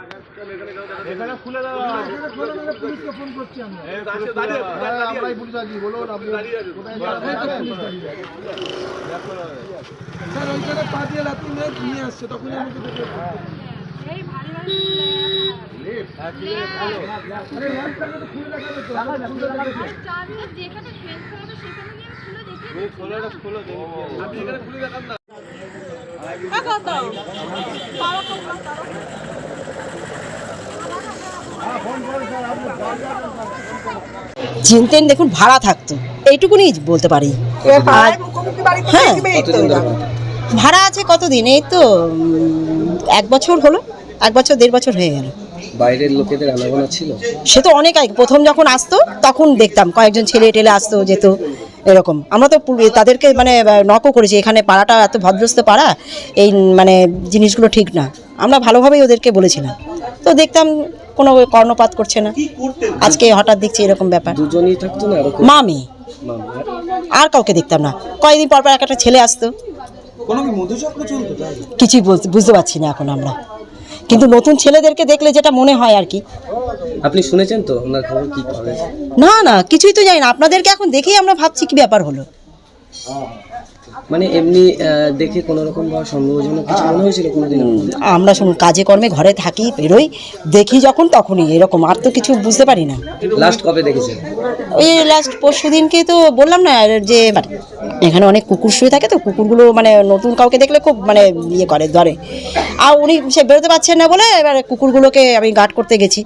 এখানে খুলে দাও। পুলিশকে ফোন করছি আমরা। আমরাই পুলিশ আছি বলুন আপনি কোথায় স্যার ওইখানে পা দিয়ে রাত্রি মেয়ে নিয়ে আসছে তখনই আমাকে দেখে এই ভারী ভারী আরে ল্যাম্পটাকে তো খুলে দেখাবে তো খুলে দেখাবে তো। চাবি যেখানে ফেল করাবে সেখানে গিয়ে খুলে দেখে চিনতেন দেখুন ভাড়া থাকতো। এইটুকুনি বলতে পারি। হ্যাঁ ভাড়া আছে কতদিন? এই তো এক বছর হলো এক বছর দেড় বছর হয়ে গেল। বাইরের লোকেদের আনাগোনা ছিল? সে তো অনেক আগে প্রথম যখন আসতো তখন দেখতাম কয়েকজন ছেলে টেলে আসতো যেত এরকম। আমরা তো তাদেরকে মানে নকও করেছি এখানে পাড়াটা এত ভদ্রস্ত পাড়া এই মানে জিনিসগুলো ঠিক না। আমরা ভালোভাবেই ওদেরকে বলেছিলাম। তো দেখতাম কোনো কর্ণপাত করছে না। আজকে হঠাৎ দেখছি এরকম ব্যাপার। দুজনই থাকতো না মা মেয়ে আর কাউকে দেখতাম না। কয়েকদিন পর পর একটা ছেলে আসতো। কিছুই বুঝতে পারছি না এখন আমরা। কিন্তু নতুন ছেলেদেরকে দেখলে যেটা মনে হয় আর কি। আপনি শুনেছেন তো ওনার খবর কি না না কিছুই তো জানি না। আপনাদেরকে এখন দেখেই আমরা ভাবছি কি ব্যাপার হলো। মানে এমনি দেখে কোনো রকম ভাবে সন্দেহজনক কিছু মনে হয়েছিল কোনোদিন আমরা শুনুন কাজে কর্মে ঘরে থাকি বেরোই দেখি যখন তখনই এরকম আর তো কিছু বুঝতে পারি না। লাস্ট কবে দেখেছেন? ওই লাস্ট পরশু দিনকে তো বললাম না যে মানে এখানে অনেক কুকুর শুয়ে থাকে তো কুকুরগুলো মানে নতুন কাউকে দেখলে খুব মানে ইয়ে করে ধরে। আর উনি সে বেরোতে পারছেন না বলে এবার কুকুরগুলোকে আমি গার্ড করতে গেছি।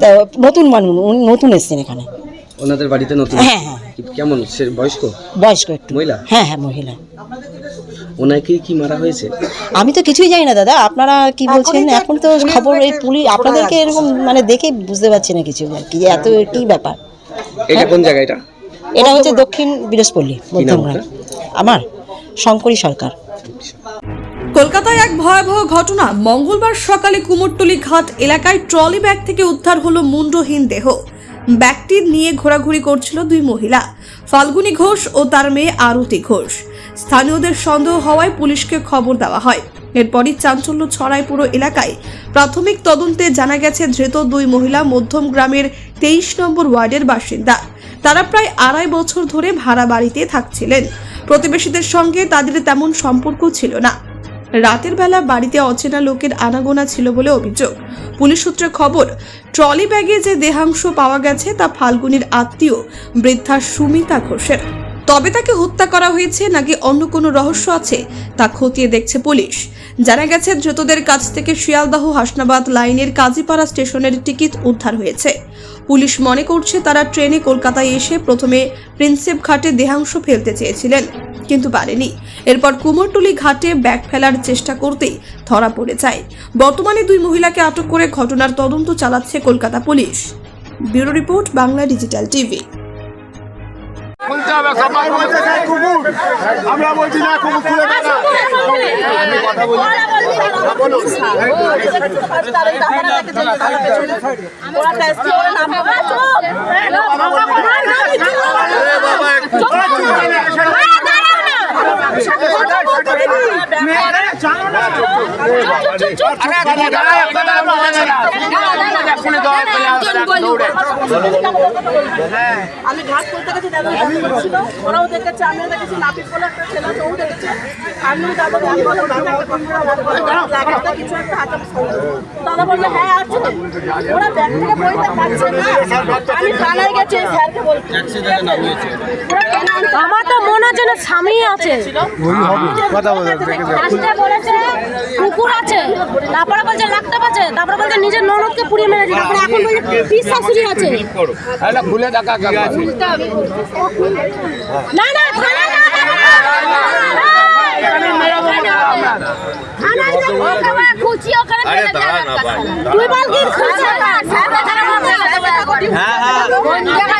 তো নতুন মানুষ নতুন এসছেন এখানে। ওনাদের বাড়িতে নতুন? হ্যাঁ হ্যাঁ। কেমন? সে বয়স্ক? বয়স্ক একটু। মহিলা? হ্যাঁ হ্যাঁ মহিলা। ওনাকে কি মারা হয়েছে? আমি তো কিছুই জানি না দাদা। আপনারা কি বলছেন? এখন তো খবর এই পুলিশ আপনাদেরকে এরকম মানে দেখে বুঝতে পারছি না কিছু আর কি এত কি ব্যাপার। এটা কোন জায়গা এটা? এটা হচ্ছে দক্ষিণ বিরসপল্লী মধ্যমগ্রাম। আমার শঙ্করী সরকার। কলকাতায় এক ভয়াবহ ঘটনা। মঙ্গলবার সকালে কুমোরটুলি ঘাট এলাকায় ট্রলি ব্যাগ থেকে উদ্ধার হলো মুন্ডহীন দেহ। ব্যাগটি নিয়ে ঘোরাঘুরি করছিল দুই মহিলা, ফাল্গুনী ঘোষ ও তার মেয়ে আরতি ঘোষ। স্থানীয়দের সন্দেহ হওয়ায় পুলিশকে খবর দেওয়া হয়। এরপরই চাঞ্চল্য ছড়ায় পুরো এলাকায়। প্রাথমিক তদন্তে জানা গেছে, ধৃত দুই মহিলা মধ্যম গ্রামের তেইশ নম্বর ওয়ার্ডের বাসিন্দা। তারা প্রায় আড়াই বছর ধরে ভাড়া বাড়িতে থাকছিলেন। প্রতিবেশীদের সঙ্গে তাদের তেমন সম্পর্ক ছিল না। রাতের বেলা বাড়িতে অচেনা লোকের আনাগোনা ছিল বলে অভিযোগ। পুলিশ সূত্রে খবর, ট্রলি ব্যাগে যে দেহাংশ পাওয়া গেছে তা ফাল্গুনির আত্মীয়, বৃদ্ধা সুমিতা ঘোষের। তবে তাকে হত্যা করা হয়েছে নাকি অন্য কোনো রহস্য আছে, তা খতিয়ে দেখছে পুলিশ। জানা গেছে, ধৃতদের কাছ থেকে শিয়ালদাহ হাসনাবাদ লাইনের কাজীপাড়া স্টেশনের টিকিট উদ্ধার হয়েছে। পুলিশ মনে করছে তারা ট্রেনে কলকাতায় এসে প্রথমে প্রিন্সেপ ঘাটে দেহাংশ ফেলতে চেয়েছিলেন, কিন্তু পারেনি। এরপর কুমোরটুলি ঘাটে ব্যাগ ফেলার চেষ্টা করতেই ধরা পড়ে যায়। বর্তমানে দুই মহিলাকে আটক করে ঘটনার তদন্ত চালাচ্ছে Kolkata police. Bureau report, Bangla digital TV. খুলতে হবে সব কুকুর আমরা বলছি না কুকুর খুলে আমি কথা বলি বাবা একটু আমি করতে গেছি ওরাও দেখেছে আমিও দেখেছি বলে একটা ছেলে দেখেছে আমিও দাদা কিছু একটা দাদা বলল হ্যাঁ আছে ওরা ব্যাগ থেকে বইতে পারছে না আমি থানায় গেছি স্যারকে বলছি আমার তো মনে হচ্ছে না, স্বামী আছে লাস্টে বলেছে কুকুর আছে। তারপরে বলছে লাখটাপ আছে। তারপরে বলছে নিজের ননদকে পুড়িয়ে মেরেছে তারপরে এখন বলছে পিস শাশুড়ি আছে। খুলে দেখা না না থানা না। তুই বল কি কোন জায়গায় এসেছ বলো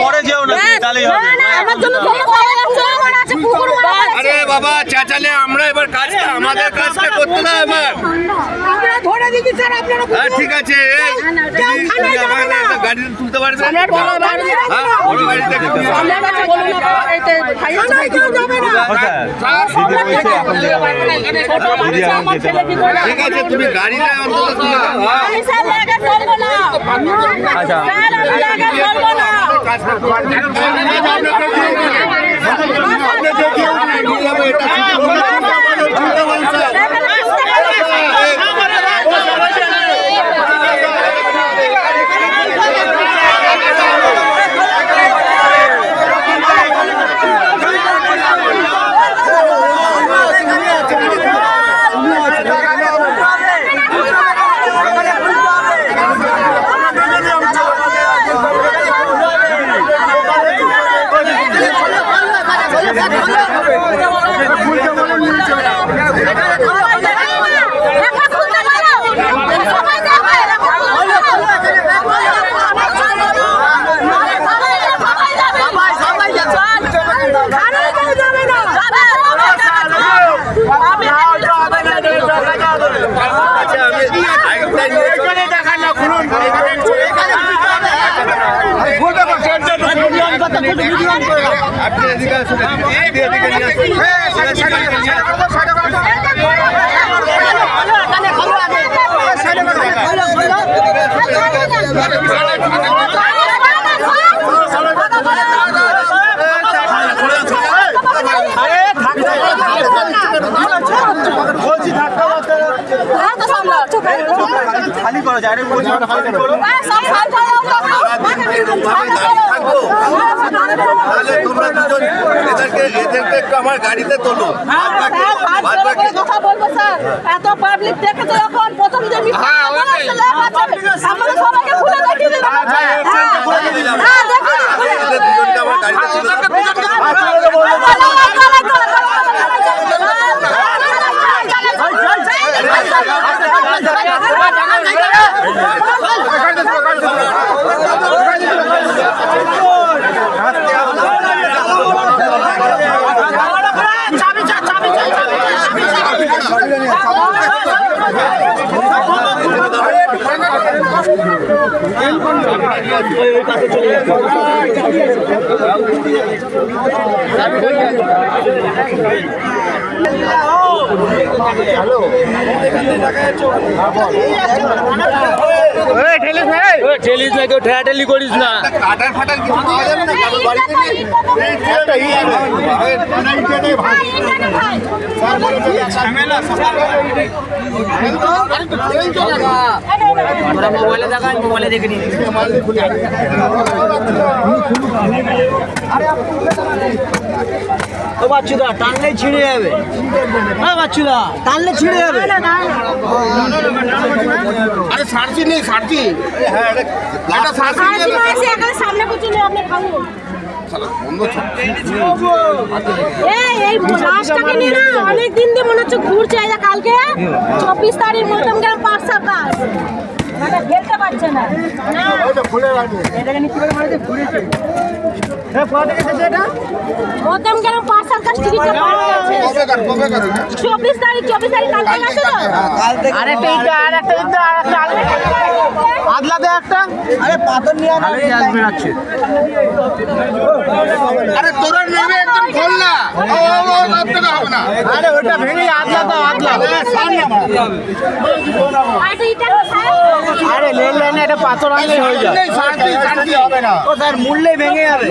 পরে যেও না তাহলেই হবে। আমার জন্য আরে বাবা চাচালে আমরা এবার কাজটা আমাদের কাজটা করতে না এবার আমরা ধরে দিচ্ছি স্যার আপনারা ঠিক আছে গাড়িতে তুলতে পারবে হ্যাঁ গাড়িতে ঠিক আছে তুমি গাড়িটা অন্তত তুলে দাও হ্যাঁ। আমি স্যার লেগে চলবো না স্যার আমি লেগে চলবো না কাজটা তোমার দিদি, আপনাকে দিয়ে দিই। আপনাকে দিয়ে দিই, নিয়ে যাব এটা তুলতে বলছে এখন খুলতে পারো সবাই যাবে আচ্ছা আমি আরেকটা নিয়ে এখানে দেখান না খুলুন আপনি এদিকে আসুন এদিকে এদিকে নিয়ে আসুন এদিকে নিয়ে আসুন। খালি করো যারে বলছি খালি করো তাহলে তোমরা দুজন এদেরকে একটু আমার গাড়িতে তোলো বাদ বাকি বাদ বাকি কথা বলব স্যার এত পাবলিক দেখেছে যখন প্রথম যে হ্যাঁ, আমরা সবাইকে খুলে দেখিয়ে। হ্যাঁ, হ্যাঁ। হ্যাঁ, দেখিয়ে দিন, আমার গাড়িতে ঠেলিস না কেউ ঠেলাঠেলি করিস না কাটার ফাটার কিছু পাওয়া যাবে না বাড়িতে নেই মোবাইলে দেখা মোবাইলে দেখে নিই ও বাচ্চুদা টানলে ছিঁড়ে যাবে। হ্যাঁ বাচ্চুদা টানলে ছিঁড়ে যাবে আরে সারছি নেই সারছি হ্যাঁ এটা এটা সারছি আর কি বন্ধ এই এই লাশটাকে নিয়ে না অনেক দিন দিয়ে মনে হচ্ছে ঘুরছে। কালকে চব্বিশ তারিখ গ্রাম পাঁচ কাজ। মানে পারছে না। মধ্যম গ্রাম? চব্বিশ তারিখ চব্বিশ তারিখ তো? আরেকটা আরেকটা ইটা আদলা দে একটা। আরে পাথর নিয়ে আনা গ্যাস বেরাচ্ছে আরে তোরা নেমে একদম খোল না। ও ও ও হবে না। আরে ওটা ভেঙে আদলা দাও আদলা। আর এটা ইটা কোথায়? আরে লেন লাইনে এটা পাথর আনলে হয়ে যায়। ও স্যার মূল্যে ভেঙে যাবে।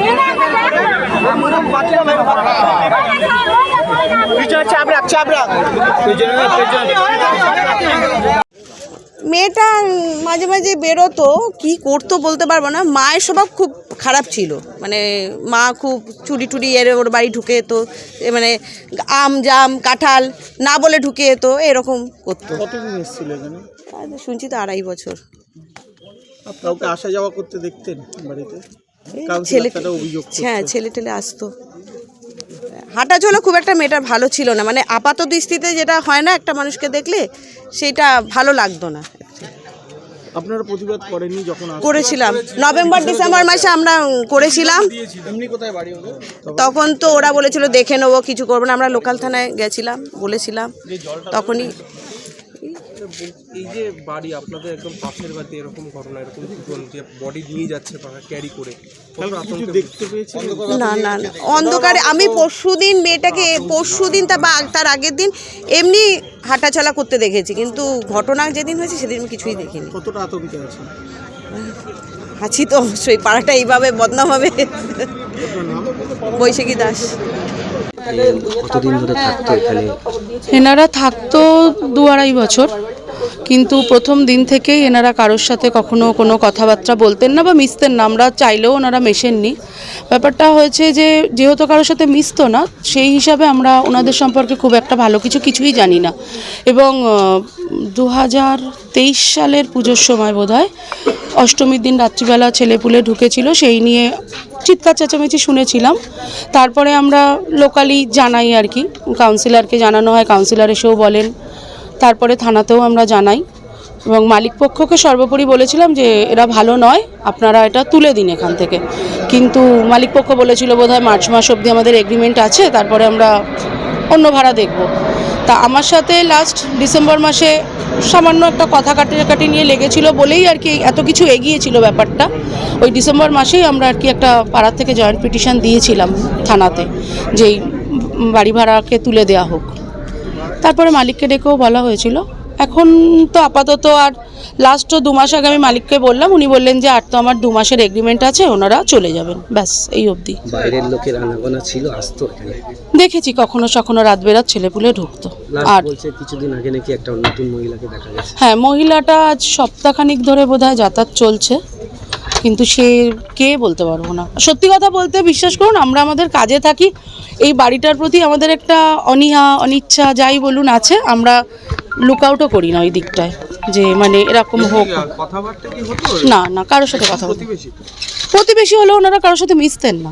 পিছনে চাপ রাখ চাপ রাখ পিছনে পিছনে মেয়েটা মাঝে মাঝে বেরোতো কি করতো বলতে পারব না। মায়ের স্বভাব খুব খারাপ ছিল। মানে মা খুব চুরি টুরি এর ওর বাড়ি ঢুকে যেত। এ মানে আম জাম কাঁঠাল না বলে ঢুকে যেত এরকম করতো। শুনছি তো আড়াই বছর। কাউকে আসা যাওয়া করতে দেখতেন বাড়িতে। ছেলে। হ্যাঁ ছেলে টেলে আসতো হাঁটাচলা খুব একটা মেয়েটার ভালো ছিল না। মানে আপাত দৃষ্টিতে যেটা হয় না একটা মানুষকে দেখলে সেটা ভালো লাগতো না। আপনারা প্রতিবাদ করেননি যখন করেছিলাম। নভেম্বর ডিসেম্বর মাসে আমরা করেছিলাম। তখন তো ওরা বলেছিল দেখে নেব কিছু করব না। আমরা লোকাল থানায় গেছিলাম বলেছিলাম। তখনই এই যে বাড়ি আপনাদের একদম পাশের বাড়িতে এরকম ঘটনা এরকম দুজন যে বডি নিয়ে যাচ্ছে ক্যারি করে দেখতে পেয়েছেন না না না। অন্ধকারে আমি পরশুদিন মেয়েটাকে পরশুদিন তা বা তার আগের দিন এমনি হাঁটাচলা করতে দেখেছি কিন্তু ঘটনা যেদিন হয়েছে সেদিন আমি কিছুই দেখিনি। কতটা আতঙ্কে আছে আছি তো অবশ্যই পাড়াটা এইভাবে বদনাম হবে। বৈশাখী দাস। এনারা থাকতো দু আড়াই বছর। কিন্তু প্রথম দিন থেকেই এনারা কারোর সাথে কখনো কোনো কথাবার্তা বলতেন না বা মিশতেন না। আমরা চাইলেও ওনারা মেশেননি। ব্যাপারটা হয়েছে যে, যেহেতু কারোর সাথে মিশতো না, সেই হিসাবে আমরা ওনাদের সম্পর্কে খুব একটা ভালো কিছু কিছুই জানি না। এবং দু হাজার তেইশ সালের পুজোর সময় বোধহয় অষ্টমীর দিন রাত্রিবেলা ছেলেপুলে ঢুকেছিল, সেই নিয়ে চিৎকার চেঁচামেচি শুনেছিলাম। তারপরে আমরা লোকালি জানাই আর কি। কাউন্সিলরকে জানানো হয়, কাউন্সিলর এসেও বলেন তারপরে থানাতেও আমরা জানাই। এবং মালিক পক্ষকে সর্বোপরি বলেছিলাম যে, এরা ভালো নয়, আপনারা এটা তুলে দিন এখান থেকে। কিন্তু মালিক পক্ষ বলেছিল বোধহয় মার্চ মাস অবধি আমাদের এগ্রিমেন্ট আছে, তারপরে আমরা অন্য ভাড়া দেখব। তা আমার সাথে লাস্ট ডিসেম্বর মাসে সামান্য একটা কথা কাটাকাটি নিয়ে লেগেছিল বলেই আর কি এত কিছু এগিয়েছিল ব্যাপারটা। ওই ডিসেম্বর মাসেই আমরা আর কি একটা পাড়ার থেকে জয়েন্ট পিটিশন দিয়েছিলাম থানাতে যেই বাড়ি ভাড়াকে তুলে দেওয়া হোক। তারপরে মালিককে ডেকেও বলা হয়েছিল। এখন তো আপাতত আর লাস্ট দু মাস আগে আমি মালিককে বললাম উনি বললেন যে আর তো আমার দু মাসের এগ্রিমেন্ট আছে ওনারা চলে যাবেন। ব্যাস এই অবধি। বাইরের লোকের আনাগোনা ছিল আসতো দেখেছি কখনো সখনো রাত বেরাত ছেলেপুলে ঢুকতো। আর বলছে কিছুদিন আগে নাকি একটা নতুন মহিলাকে দেখা গেছে। হ্যাঁ মহিলাটা আজ সপ্তাহখানিক ধরে বোধহয় যাতায়াত চলছে কিন্তু সে কে বলতে পারব না। সত্যি কথা বলতে বিশ্বাস করুন আমরা আমাদের কাজে থাকি এই বাড়িটার প্রতি আমাদের একটা অনীহা অনিচ্ছা যাই বলুন আছে আমরা লুক আউটও করি না ওই দিকটায় যে মানে এরকম হোক। কথাবার্তা কি হতো? না না কারোর সাথে কথা বলতে প্রতিবেশী প্রতিবেশী হলেও ওনারা কারোর সাথে মিশতেন না।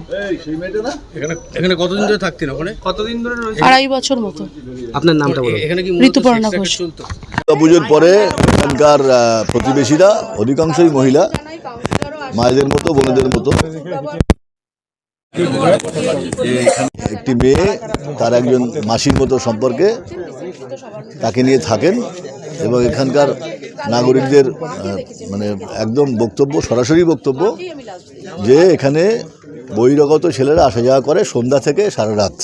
এখানে কতদিন ধরে থাকতেন ওখানে? কতদিন ধরে আড়াই বছর মতো। আপনার নামটা বলুন। এখানে কি ঋতুপর্ণা ঘোষ। পুজোর পরে এখানকার প্রতিবেশীরা অধিকাংশই মহিলা মায়েদের মতো বোনেদের মতো। একটি মেয়ে, তার একজন মাসির মতো সম্পর্কে তাকে নিয়ে থাকেন এবং এখানকার নাগরিকদের মানে একদম বক্তব্য, সরাসরি বক্তব্য যে এখানে বহিরাগত ছেলেরা আসা যাওয়া করে সন্ধ্যা থেকে সারা রাত।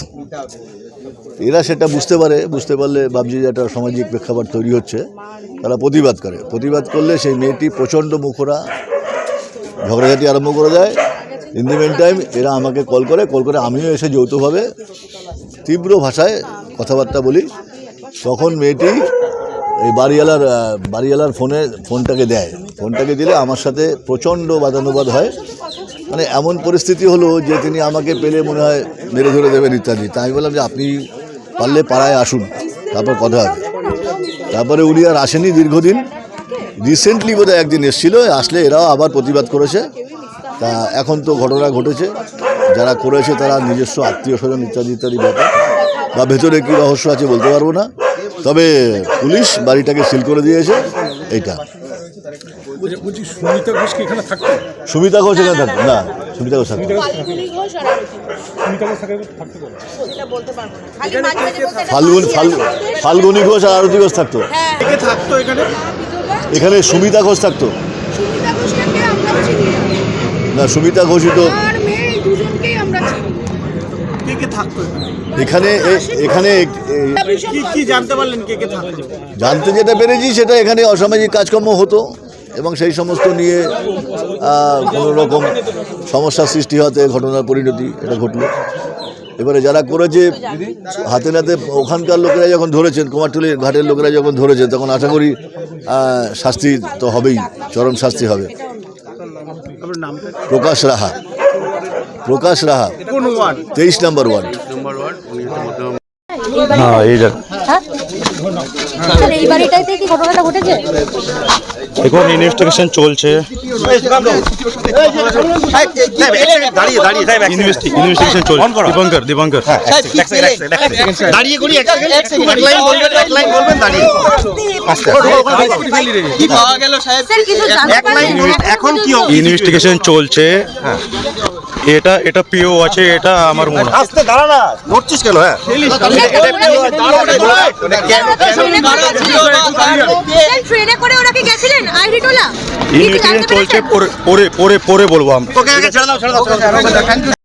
এরা সেটা বুঝতে পারে, বুঝতে পারলে ভাবছি যে একটা সামাজিক প্রেক্ষাপট তৈরি হচ্ছে, তারা প্রতিবাদ করে। প্রতিবাদ করলে সেই মেয়েটি প্রচণ্ড মুখরা ঝগড়াঝাটি আরম্ভ করে দেয়। ইন দি মেন টাইম এরা আমাকে কল করে কল করে আমিও এসে যৌথভাবে তীব্র ভাষায় কথাবার্তা বলি। তখন মেয়েটি এই বাড়িওয়ালার বাড়িওয়ালার ফোনে, ফোনটাকে দেয়। ফোনটাকে দিলে আমার সাথে প্রচণ্ড বাদানুবাদ হয়। মানে এমন পরিস্থিতি হলো যে তিনি আমাকে পেলে মনে হয় মেরে ধরে দেবেন ইত্যাদি। তাই আমি বললাম যে আপনি পারলে পাড়ায় আসুন, তারপর কথা হবে। তারপরে উনি আর আসেনি দীর্ঘদিন। রিসেন্টলি বোধহয় একদিন এসেছিল, আসলে এরাও আবার প্রতিবাদ করেছে। তা এখন তো ঘটনা ঘটেছে। যারা করেছে তারা নিজস্ব আত্মীয় স্বজন ইত্যাদি ইত্যাদি ব্যাপার। বা ভেতরে কী রহস্য আছে বলতে পারব না। তবে পুলিশ বাড়িটাকে সিল করে দিয়েছে। এইটা। সুমিতা ঘোষ এখানে থাকতো? না সুমিতা ঘোষ থাকতো ফাল্গুন ফাল- ফাল্গুনি ঘোষ আর আরতি ঘোষ থাকতো। থাকতো এখানে? এখানে সুমিতা ঘোষ থাকতো। না সুমিতা ঘোষই তো কে কে থাকতো এখানে? এখানে জানতে পারলেন কে কে থাকতো? জানতে যেটা পেরেছি সেটা এখানে অসামাজিক কাজকর্ম হতো এবং সেই সমস্ত নিয়ে কোনো রকম সমস্যার সৃষ্টি হতে ঘটনার পরিণতি এটা ঘটলো। এবারে যারা করেছে হাতে নাতে ওখানকার লোকেরা যখন ধরেছেন কুমারটুলির ঘাটের লোকেরা যখন ধরেছে তখন আশা করি শাস্তি তো হবেই চরম শাস্তি হবে। নামটা প্রকাশ রাহা প্রকাশ রাহা কোন ওয়ার্ড তেইশ নম্বর ওয়ার্ড স্যার এই বাড়িটাইতে কি ঘটনাটা ঘটেছে? এখন ইনভেস্টিগেশন চলছে। ইনভেস্টিগেশন চলছে। দীপঙ্কর দীপঙ্কর দাঁড়িয়ে করি এক লাইন বলবেন এক লাইন বলবেন দাঁড়িয়ে। কি পাওয়া গেল সাহেব? এক লাইন এখন কি ইনভেস্টিগেশন চলছে। এটা এটা পিও আছে এটা আমার মনে হয়। আস্তে দাঁড়া না। নড়ছিস কেন? হ্যাঁ। ট্রেনে করে ওরা কি গেছিলেন আইডি টোলা ইনভেস্টিগেশন চলছে পরে পরে পরে পরে বলব আমি ওকে ছেড়ে দাও ছেড়ে দাও